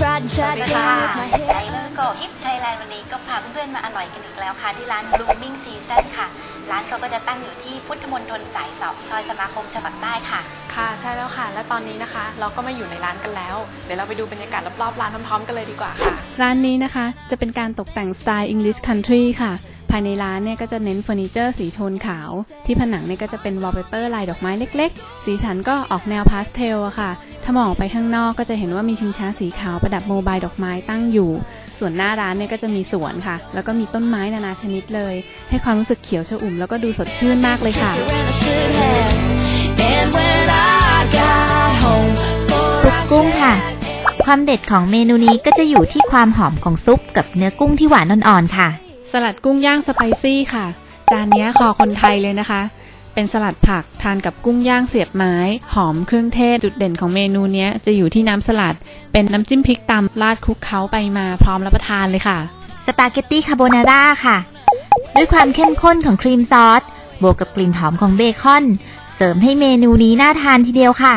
สวัสดีค่ะไอเลอร์โกฮิปไทยแลนด์วันนี้ก็พาเพื่อนๆมาอร่อยกันอีกแล้วค่ะ ที่ร้าน Blooming Season ค่ะ ร้านเขาก็จะตั้งอยู่ที่พุทธมณฑลสายสองซอยสมาคมจังหวัดใต้ค่ะ ค่ะใช่แล้วค่ะ และตอนนี้นะคะ เราก็มาอยู่ในร้านกันแล้ว เดี๋ยวเราไปดูบรรยากาศรอบๆร้านพร้อมๆกันเลยดีกว่าค่ะ ร้านนี้นะคะจะเป็นการตกแต่งสไตล์ English Country ค่ะ ภายในร้านเนี่ยก็จะเน้นเฟอร์นิเจอร์สีโทนขาว ที่ผนังเนี่ยก็จะเป็นวอลเปเปอร์ลายดอกไม้เล็ก ๆ สีสันก็ออกแนวพาสเทลอะค่ะ ถ้ามองออกไปข้างนอกก็จะเห็นว่ามีชิงช้าสีขาวประดับโมบายดอกไม้ตั้งอยู่ ส่วนหน้าร้านเนี่ยก็จะมีสวนค่ะ แล้วก็มีต้นไม้นานาชนิดเลย ให้ความรู้สึกเขียวชอุ่มแล้วก็ดูสดชื่นมากเลยค่ะ ซุปกุ้งค่ะ ความเด็ดของเมนูนี้ก็จะอยู่ที่ความหอมของซุปกับเนื้อกุ้งที่หวานอ่อนๆค่ะ สลัดกุ้งย่างสไปซี่ค่ะ จานนี้คอคนไทยเลยนะคะ เป็นสลัดผักทานกับกุ้งย่างเสียบไม้ หอมเครื่องเทศจุดเด่นของเมนูนี้จะอยู่ที่น้ำสลัด เป็นน้ำจิ้มพริกตำราดคลุกเคล้าไปมาพร้อมรับประทานเลยค่ะ สปาเกตตี้คาโบนาร่าค่ะ ด้วยความเข้มข้นของครีมซอสบวกกับกลิ่นหอมของเบคอน เสริมให้เมนูนี้น่าทานทีเดียวค่ะ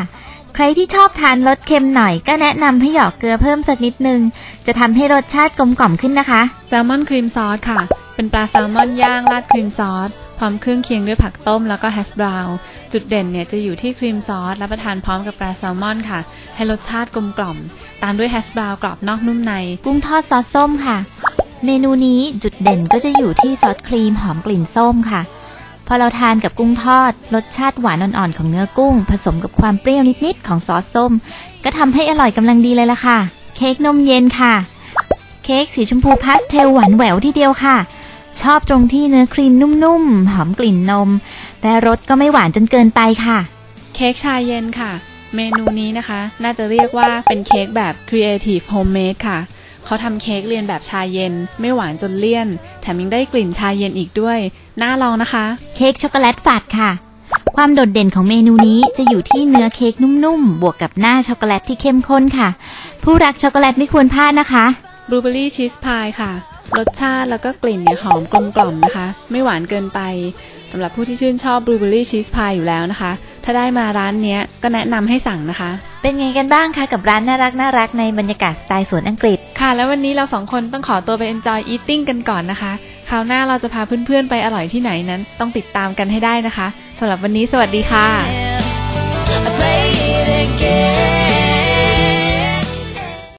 ใครที่ชอบทานรสเค็มหน่อยก็แนะนำให้หยอกเกลือเพิ่มสักนิดนึง จะทำให้รสชาติกลมกล่อมขึ้นนะคะ แซลมอนครีมซอสค่ะ เป็นปลาแซลมอนย่างราดครีมซอส พร้อมเครื่องเคียงด้วยผักต้มแล้วก็แฮชบราวน์จุดเด่นเนี่ยจะอยู่ที่ครีมซอสรับประทานพร้อมกับปลาแซลมอนค่ะ ให้รสชาติกลมกล่อม ตามด้วยแฮชบราวน์กรอบนอกนุ่มใน กุ้งทอดซอสส้มค่ะ เมนูนี้จุดเด่นก็จะอยู่ที่ซอสครีมหอมกลิ่นส้มค่ะ พอเราทานกับกุ้งทอด รสชาติหวานอ่อนๆของเนื้อกุ้ง ผสมกับความเปรี้ยวนิดๆของซอสส้ม ก็ทำให้อร่อยกำลังดีเลยล่ะค่ะ เค้กนมเย็นค่ะ เค้กสีชมพูพาสเทลหวานแหววทีเดียวค่ะ ชอบตรงที่เนื้อครีมนุ่มๆ หอมกลิ่นนม และรสก็ไม่หวานจนเกินไปค่ะ เค้กชาเย็นค่ะ เมนูนี้นะคะ น่าจะเรียกว่าเป็นเค้กแบบ Creative Homemade ค่ะ เขาทำเค้กเรียนแบบชาเย็น ไม่หวานจนเลี่ยน แถมยังได้กลิ่นชาเย็นอีกด้วย น่าลองนะคะ เค้กช็อกโกแลตฝาดค่ะ ความโดดเด่นของเมนูนี้จะอยู่ที่เนื้อเค้กนุ่มๆ บวกกับหน้าช็อกโกแลตที่เข้มข้นค่ะ ผู้รักช็อกโกแลตไม่ควรพลาดนะคะบลูเบอรี่ชีสพายค่ะ รสชาติแล้วก็กลิ่นเนี่ยหอมกลมกล่อมนะคะ ไม่หวานเกินไปสำหรับผู้ที่ชื่นชอบบลูเบอรี่ชีสพายอยู่แล้วนะคะ ถ้าได้มาร้านเนี้ยก็แนะนำให้สั่งนะคะ เป็นไงกันบ้างคะกับร้านน่ารักน่ารักในบรรยากาศสไตล์สวนอังกฤษ ค่ะ แล้ววันนี้เราสองคนต้องขอตัวไป enjoy eating กันก่อนนะคะคราวหน้าเราจะพาเพื่อนๆไปอร่อยที่ไหนนั้น ต้องติดตามกันให้ได้นะคะสำหรับวันนี้สวัสดีค่ะ